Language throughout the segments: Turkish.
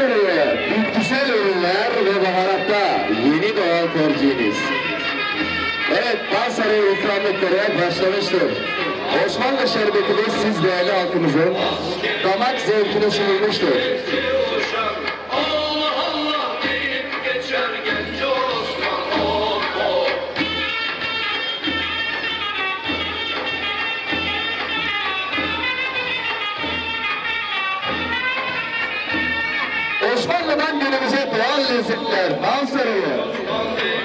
Malsarayı bitkisel ürünler ve baharatta yeni doğal tercihiniz. Evet, Malsarayı ikramlıkları başlamıştır. Osmanlı şerbeti de siz değerli halkımızın damak zevkine sunulmuştur. Osmanlı'dan günümüze doğal lezzetler, Malsarayı.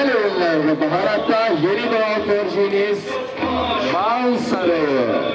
Bitkisel ürünler ve baharatta yeni doğal tercihiniz Malsarayı.